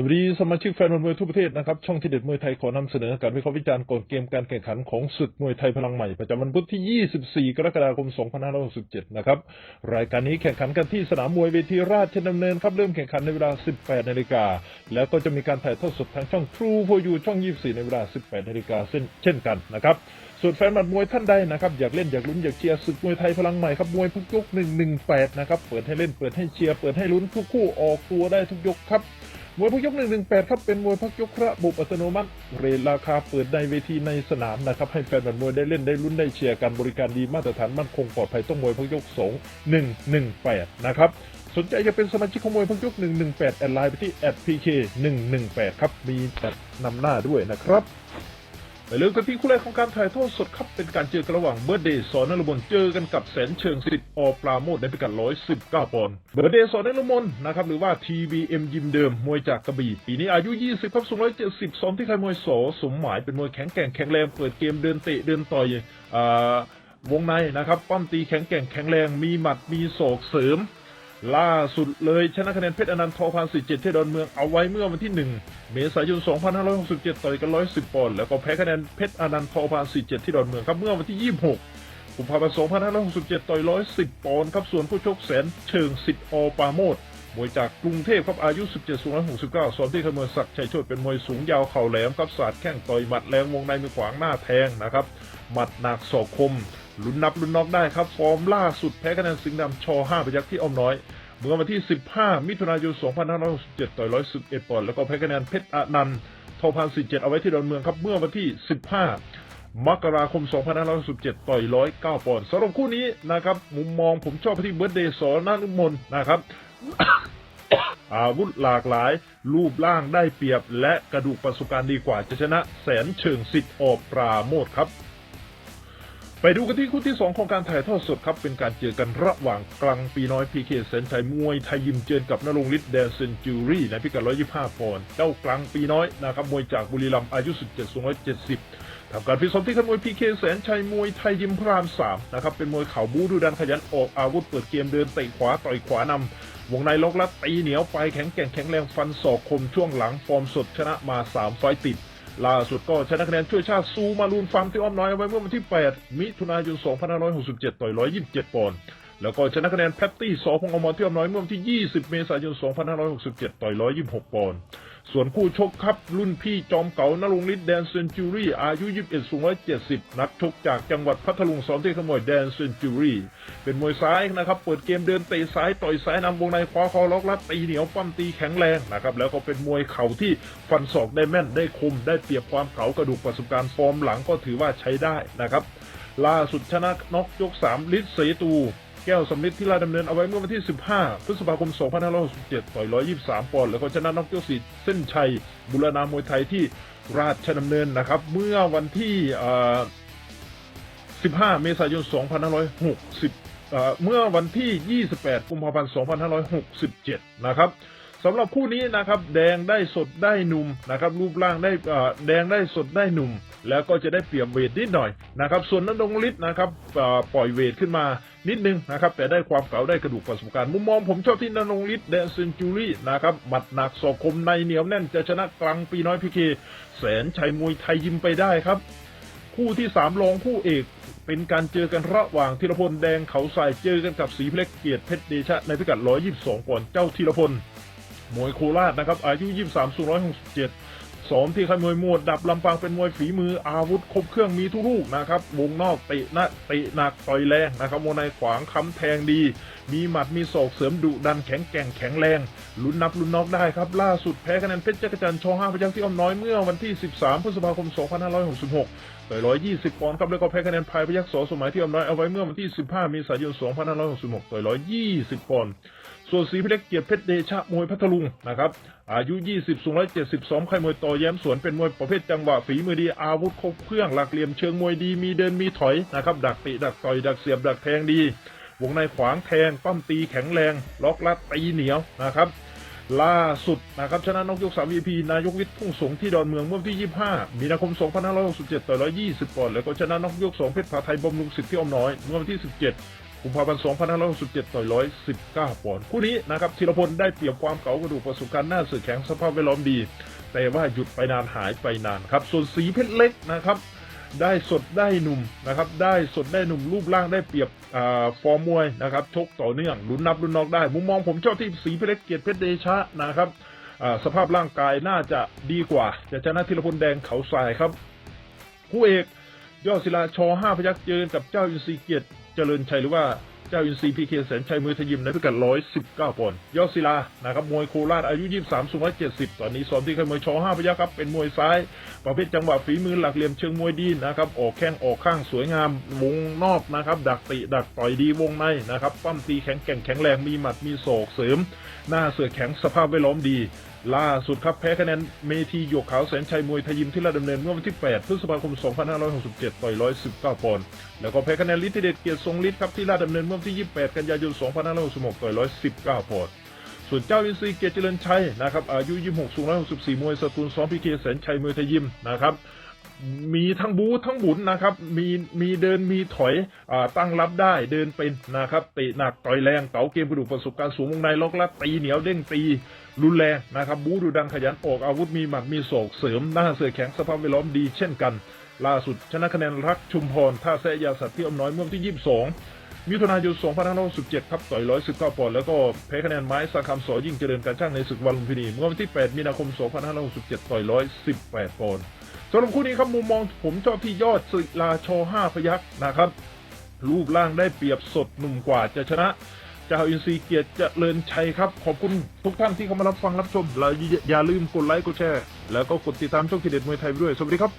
สวัสดีสมาชิกแฟนบอลมวยทั่วประเทศนะครับ ช่องที่เด็ดมวยไทยขอนำเสนอการวิเคราะห์วิจารณ์ก่อนเกมการแข่งขันของศึกมวยไทยพลังใหม่ ประจำวันพุธที่ 24 กรกฎาคม 2567 นะครับ รายการนี้แข่งขันกันที่สนามมวยเวทีราชดำเนินครับ เริ่มแข่งขันในเวลา 18 นาฬิกา แล้วก็จะมีการถ่ายทอดสดทางช่อง True for You ช่อง 24 ในเวลา 18 นาฬิกาเช่นกันนะครับส่วนแฟนบัตรมวยท่านใดนะครับอยากเล่นอยากลุ้นอยากเชียร์ศึกมวยไทยพลังใหม่ครับมวยทุกยก118 นะครับเปิดให้เล่นเปิดให้เชียร์เปิดให้ลุ้นทุกคู่ออกตัวได้ทุกยกครับ วยพักยก 118 ครับ เป็นมวยพักยกระบบอัตโนมัติ เรทราคาเปิดในเวทีในสนามนะครับ ให้แฟนบอลมวยได้เล่นได้ลุ้นได้เชียร์กันบริการดีมาตรฐานมั่นคงปลอดภัยต้องมวยพักยก 2 118 นะครับ สนใจจะเป็นสมาชิกของมวยพักยก 118 แอดไลน์ไปที่ @pk 118 ครับ มีแอดนำหน้าด้วยนะครับ ไปเริ่มกันที่คู่แรกของการถ่ายทอดสดครับ เป็นการเจอกันระหว่างเบอร์เดย์สอนนรมนเจอกันกับแสนเชิงสิทธิ์อปราโมทในพิกัด119ปอนด์เบอร์เดย์สอนนรมนนะครับหรือว่า TBM ยิมเดิมมวยจากกระบี่ปีนี้อายุ 20ครับสูง170ซ้อมที่ค่ายมวยโสสมหมายเป็นมวยแข็งแกร่งแข็งแรงเปิดเกมเดินเตะเดินต่อยอ่าวงในนะครับปั้มตีแข็งแกร่งแข็งแรงมีหมัดมีศอกเสริม ล่าสุดเลยชนะคะแนนเพชรอนันต์ทอพันสิเจ็ดที่ดอนเมืองเอาไว้เมื่อวันที่ 1 เมษายน 2567 ต่อยกัน 110 ปอนด์แล้วก็แพ้คะแนนเพชรอนันต์ทอพันสิเจ็ดที่ดอนเมืองครับเมื่อวันที่ 26กุมภาพันธ์2567 ต่อย 110 ปอนด์ครับส่วนผู้ชกแสนเชิงสิทธิ์อปาโมด มวยจากกรุงเทพครับอายุ 17สูง169ซ้อมที่ขมวยศักดิ์ชัยโชติเป็นมวยสูงยาวเข่าแหลมครับศาสตร์แข้งต่อยหมัดแรงวงในมีขวางหน้าแทงนะครับหมัดหนักศอกคมลุ้นนับลุ้นน็อกได้ครับ ฟอร์มล่าสุดแพ้คะแนนสิงห์ดำช5ไปยักษ์ที่อ้อมน้อย เมื่อวันที่ 15 มิถุนายน 2567 ต่อย111ปอนด์แล้วก็แพ้คะแนนเพชรอนันต์ทอพัน47เจ็ดเอาไว้ที่ดอนเมืองครับ เมื่อวันที่ 15 มกราคม 2567 ต่อย 109 ปอนด์สำหรับคู่นี้นะครับ มุมมองผมชอบไปที่เบิร์ดเดย์สอนนานุมนนะครับ อาวุธหลากหลาย รูปร่างได้เปรียบและกระดูกประสบการณ์ดีกว่าจะชนะแสนเชิงสิทธิ์ออกปราโมทครับ ไปดูกันที่คู่ที่ 2 ของการถ่ายทอดสดครับ เป็นการเจอกันระหว่างกลางปีน้อยพีเคเซนชัยมวยไทยยิมเจอกับนรงฤทธิ์แดนเซนจูรี่ในพิกัด 125 ปอนด์เจ้ากลางปีน้อยนะครับมวยจากบุรีรัมย์อายุ 17สูง170ทำการพิสมที่ขั้นมวยพีเคแสนชัยมวยไทยยิมพราม3นะครับเป็นมวยเข่าบูดูดันขยันออกอาวุธเปิดเกมเดินเตะขวาต่อยขวานำ วงในล็อกลัดตีเหนียวไปแข็งแกร่งแข็งแรงฟันศอกคมช่วงหลังฟอร์มสดชนะมา 3 ไฟติด ล่าสุดก็ชนะคะแนนช่วยชาติซูมาลูนฟาร์มที่อ้อมน้อยไว้เมื่อวันที่ 8 มิถุนายน 2567 ต่อย 127 ปอนด์แล้วก็ชนะคะแนนแพตตี้สอพงอมรที่อ้อมน้อยเมื่อวันที่ 20 เมษายน 2567 ต่อย 126 ปอนด์ ส่วนคู่ชกครับ รุ่นพี่จอมเก่านรงฤทธิ์แดนเซนจูรี่อายุ 21 สูง 170 นักชกจากจังหวัดพัทลุงซ้อมที่ขโมยแดนเซนจูรี่เป็นมวยซ้ายนะครับ เปิดเกมเดินเตะซ้ายต่อยซ้ายนำวงในคว้าคอล็อกลัดตีเหนียวปั้มตีแข็งแรงนะครับ แล้วก็เป็นมวยเข่าที่ฟันศอกได้แม่นได้คม ได้เปรียบความเก่ากระดูกประสบการณ์ฟอร์มหลังก็ถือว่าใช้ได้นะครับ ล่าสุดชนะน็อกยก3ลิศเสตู ก้วสำลิดที่ลาดดำเนินเอาไว้เมื่อวันที่ 15 พฤษภาคม 2567 ต่อย 123 ปอนด์แล้วก็ชนะน็อกยกสี่เส้นชัย บุรณามวยไทยที่ราชดำเนินนะครับ เมื่อวันที่ 15 เมษายน 2560 เมื่อวันที่ 28 กุมภาพันธ์ 2567 นะครับสำหรับคู่นี้นะครับ แดงได้สดได้หนุ่มนะครับ รูปร่างได้แดงได้สดได้หนุ่ม แล้วก็จะได้เปรียบเวทนิดหน่อยนะครับ ส่วนนันดงฤทธิ์นะครับปล่อยเวทขึ้นมานิดนึงนะครับ แต่ได้ความเก่าได้กระดูกประสบการณ์มุมมองผมชอบที่นันดงฤทธิ์แดนเซนจูรี่นะครับหมัดหนักศอกคมในเหนียวแน่นจะชนะกลางปีน้อยพีเคแสนชัยมวยไทยยิมไปได้ครับ คู่ที่สามรองคู่เอกเป็นการเจอกันระหว่างธีรพลแดงเขาทรายเจอกันกับสีเพล็กเกียรติเพชรเดชะในพิกัด 122ปอนด์เจ้าธีรพลมวยโคราชนะครับอายุ 23สูง167 ซ้อมที่ค่ายมวยมวดดับลำปางเป็นมวยฝีมืออาวุธครบเครื่องมีทุกลูกนะครับ วงนอกเตะนะเตะหนักต่อยแรงนะครับวงในขวางค้ำแทงดี มีหมัดมีศอกเสริมดุดันแข็งแกร่งแข็งแรงลุ้นนับลุ้นน็อกได้ครับ ล่าสุดแพ้คะแนนเพชรจักรจันทร์ชห้าพยัคฆ์ที่อ้อมน้อยเมื่อวันที่ 13 พฤษภาคม 2566ต่อย120ปอนด์ครับแล้วก็แพ้คะแนนพายพยัคฆ์สอสมัยที่อ้อมน้อยเอาไว้เมื่อวันที่ 15 เมษายน 2566ต่อย120ปอนด์ ส่วนสีเพชรเกียรติเพชรเดชะมวยพัทลุงนะครับอายุ 20 สูง 170ซ้อมค่มวยต่อแย้มสวนเป็นมวยประเภทจังหวะฝีมือดีอาวุธครบเครื่องหลักเหลี่ยมเชิงมวยดีมีเดินมีถอยนะครับดักติดักต่อยดักเสียบดักแทงดี วงในขวางแทงปั้มตีแข็งแรง ล็อกลัดตีเหนียวนะครับล่าสุดนะครับชนะนกยก3 VP นายกวิทย์ทุ่งสงที่ดอนเมืองเมื่อวันที่ 25 มีนาคม 2567 ต่อ 120 ปอนด์แล้วก็ชนะนกยก2เพชรผาไทยบำรุงสิทธิ์ที่อ้อมน้อยเมื่อวันที่ 17 กุมภาพันธ์2567ต่อย119ปอนด์คู่นี้นะครับธีรพลได้เปรียบความเก๋ากระดูกประสบการณ์หน้าเสือแข็งสภาพแวดล้อมดี แต่ว่าหยุดไปนานหายไปนานครับ ส่วนสีเพชรเล็กนะครับ ได้สดได้หนุ่มนะครับ ได้สดได้หนุ่มรูปร่างได้เปรียบอฟอร์มวยนะครับชกต่อเนื่องลุ้นนับลุ้นนอกได้ มุมมองผมชอบที่สีเพชรเล็กเกียรติเพชรเดชะนะครับสภาพร่างกายน่าจะดีกว่า จะชนะธีรพลแดงเขาทรายครับคู่เอก ยอดศิลาชห้าพยักษ์เจอกับเจ้าอินทรีเกียรติเจริญชัยหรือว่าเจ้าอินทรีพีเคแสนชัยมือทยิมในพิกัด 119ปอนด์ยอดศิลานะครับมวยโคราชอายุ 23สูง170 ตอนนี้ซ้อมที่ค่ายมวยชห้าพยักษ์ครับเป็นมวยซ้าย ประเภทจังหวะฝีมือหลักเหลี่ยมเชิงมวยดีนะครับออกแข้งออกข้างสวยงามวงนอกนะครับดักติดักต่อยดีวงในนะครับปั้มตีแข็งแกร่งแข็งแรงมีหมัดมีศอกเสริม หน้าเสือแข็งสภาพแวดล้อมดี ล่าสุดครับแพ้คะแนนเมทีหยกขาวแสนชัยมวยไทยยิมที่ราชดำเนินเมื่อวันที่ 8 พฤษภาคม 2567 ต่อย 119 ปอนด์แล้วก็แพ้คะแนนลิทธิเดชเกียรติทรงฤทธิ์ครับที่ราชดำเนินเมื่อวันที่ 28 กันยายน 2566 ต่อย 119 ปอนด์ ส่วนเจ้าอินทรีเกียรติเจริญชัยนะครับอายุ 26 สูง 164 มวยสตูลซ้อมพีเคแสนชัยมวยไทยยิมนะครับมีทั้งบูทั้งบุนนะครับ มีมีเดินมีถอยอตั้งรับได้เดินเป็นนะครับเตะหนักต่อยแรงเก๋าเกมกระดูกประสบการณ์สูงวงในล็อกลัดตีเหนียวเด้งตีรุนแรงนะครับบูดูดังขยันออกอาวุธมีหมัดมีศอกเสริมหน้าเสือแข็งสภาพแวดล้อมดีเช่นกัน ล่าสุดชนะคะแนนรักชุมพรท่าแซยาสัตว์ที่อมน้อยเมื่อวันที่ 22 มิถุนายน2567ครับต่อย119ปอนด์แล้วก็แพ้คะแนนไม้สังคำสอยิ่งเจริญการช่างในศึกวันลุมพินีเมื่อวันที่ 8 มีนาคม 2567 ต่อย118ปอนด์สำหรับคู่นี้ครับมุมมองผมชอบที่ยอดศิลาช5พยักษ์นะครับ รูปร่างได้เปรียบสดหนุ่มกว่าจะชนะเจ้าอินทรีเกียรติเจริญชัยครับ ขอบคุณทุกท่านที่เข้ามารับฟังรับชม และอย่าลืมกดไลค์กดแชร์ แล้วก็กดติดตามช่องทีเด็ดมวยไทยด้วย สวัสดีครับ